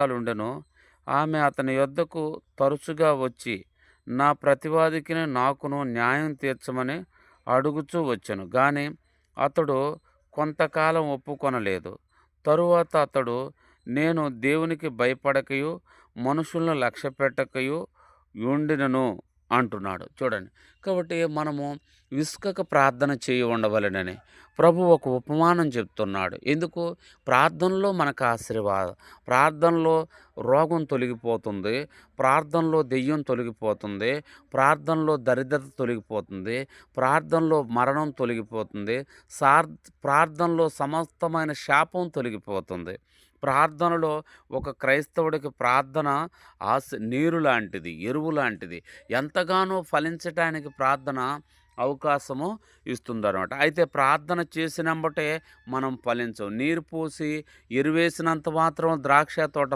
ఉండెను ఆమె అతని యొద్దకు తరచుగా వచ్చి నా ప్రతివాదికిని నాకును న్యాయం తీర్చమని అడుగుచూ వచ్చాను. కానీ అతడు కొంతకాలం ఒప్పుకొనలేదు. తరువాత అతడు నేను దేవునికి భయపడకయు మనుషులను లక్ష్య పెట్టకయు ఉండినను. అంటున్నాడు. చూడండి. కాబట్టి మనము విసుకక ప్రార్థన చేయి ఉండవలెనని ప్రభు ఒక ఉపమానం చెప్తున్నాడు. ఎందుకు? ప్రార్థనలో మనకు ఆశీర్వాదం ప్రార్థనలో రోగం తొలగిపోతుంది ప్రార్థనలో దెయ్యం తొలగిపోతుంది ప్రార్థనలో దరిద్రత తొలగిపోతుంది ప్రార్థనలో మరణం తొలగిపోతుంది సార్ ప్రార్థనలో సమస్తమైన శాపం తొలగిపోతుంది. ప్రార్థనలో ఒక క్రైస్తవుడికి ప్రార్థన ఆశ నీరు లాంటిది ఎరువు లాంటిది ఎంతగానో ఫలించటానికి ప్రార్థన అవకాశము ఇస్తుందన్నమాట. అయితే ప్రార్థన చేసినంబటే మనం ఫలించం. నీరు పోసి ఎరువేసినంత మాత్రం ద్రాక్ష తోట